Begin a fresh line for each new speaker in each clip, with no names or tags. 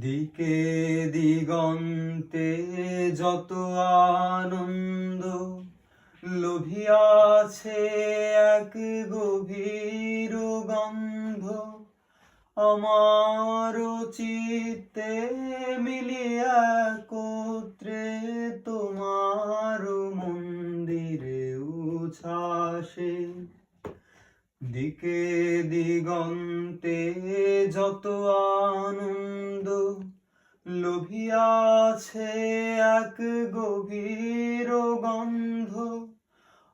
দিকে দিগন্তে যত আনন্দ লোভিয়াছে এক গভীর গন্ধ আমার চিত্তে মিলিয়া একত্রে দিকে দিগন্তে যত আনন্দ লোভিয়াছে এক গভীর গন্ধ,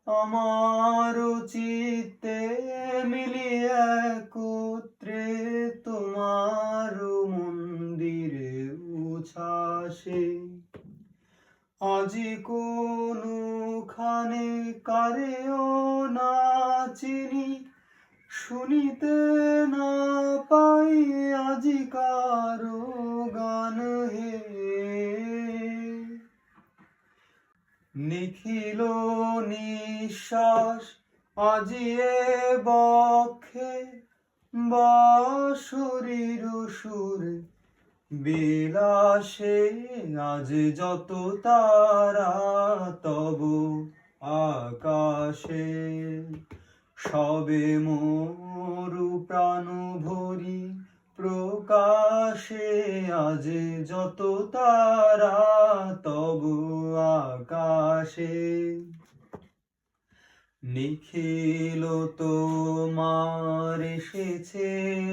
আমার চিত্তে মিলিয়ে একত্রে তোমার মন্দিরে উচ্ছ্বাসে আজি কোনখানে কারেও না চিনি শুনিতে না পাই আজি কারও গান হে। নিখিল নিশ্বাস আজি এ বক্ষে বা শরীর সুরে বিলাসে, আজ যত তারা তব আকাশে, সবে মোরু প্রাণ ভরি প্রকাশে আজ যত তারা তব আকাশে। নিখিল তোমার এসেছে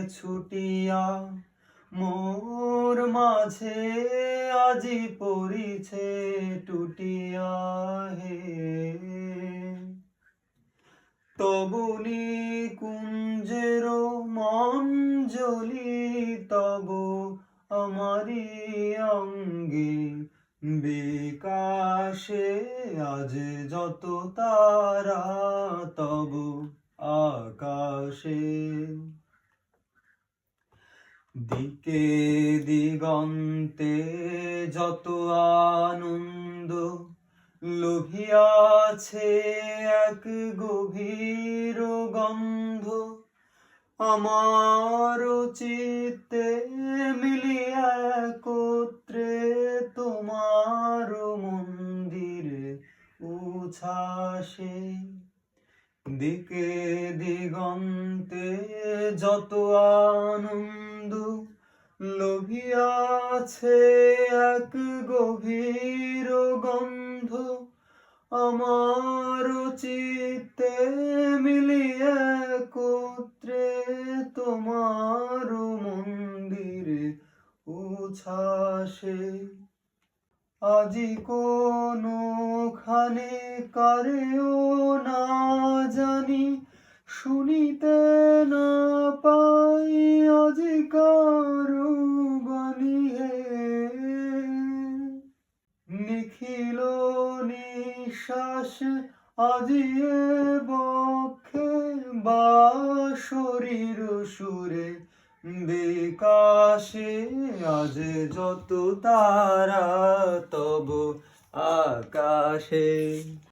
ছুটিয়া, মোর মাঝে আজি পড়িছে টুটিয়া হে। তবুনি কুঞ্জের মঞ্জলি তব আমারি অঙ্গে বিকাশে আজ যত তারা তব আকাশে। দিকে দিগন্তে যত আনন্দ লোভিয়াছে এক গভীর আমার চিত্তে মিলিয়া একত্রে তোমার মন্দিরে উচ্ছ্বাসে দিকে দিগন্তে যত আনন্দ লোভিয়াছে, এক গভীর গন্ধ আমার চিত্তে মিলিয়ে একত্রে তোমার মন্দিরে উচ্ছ্বাসে আজি কোনখানে কারেও না জানি, শুনিতে না পাই আজি কারও বাণী হে। নিখিল নিশ্বাস আজি বক্ষে বা শরীর সুরে বিকাশে আজ যত তারা তব আকাশে।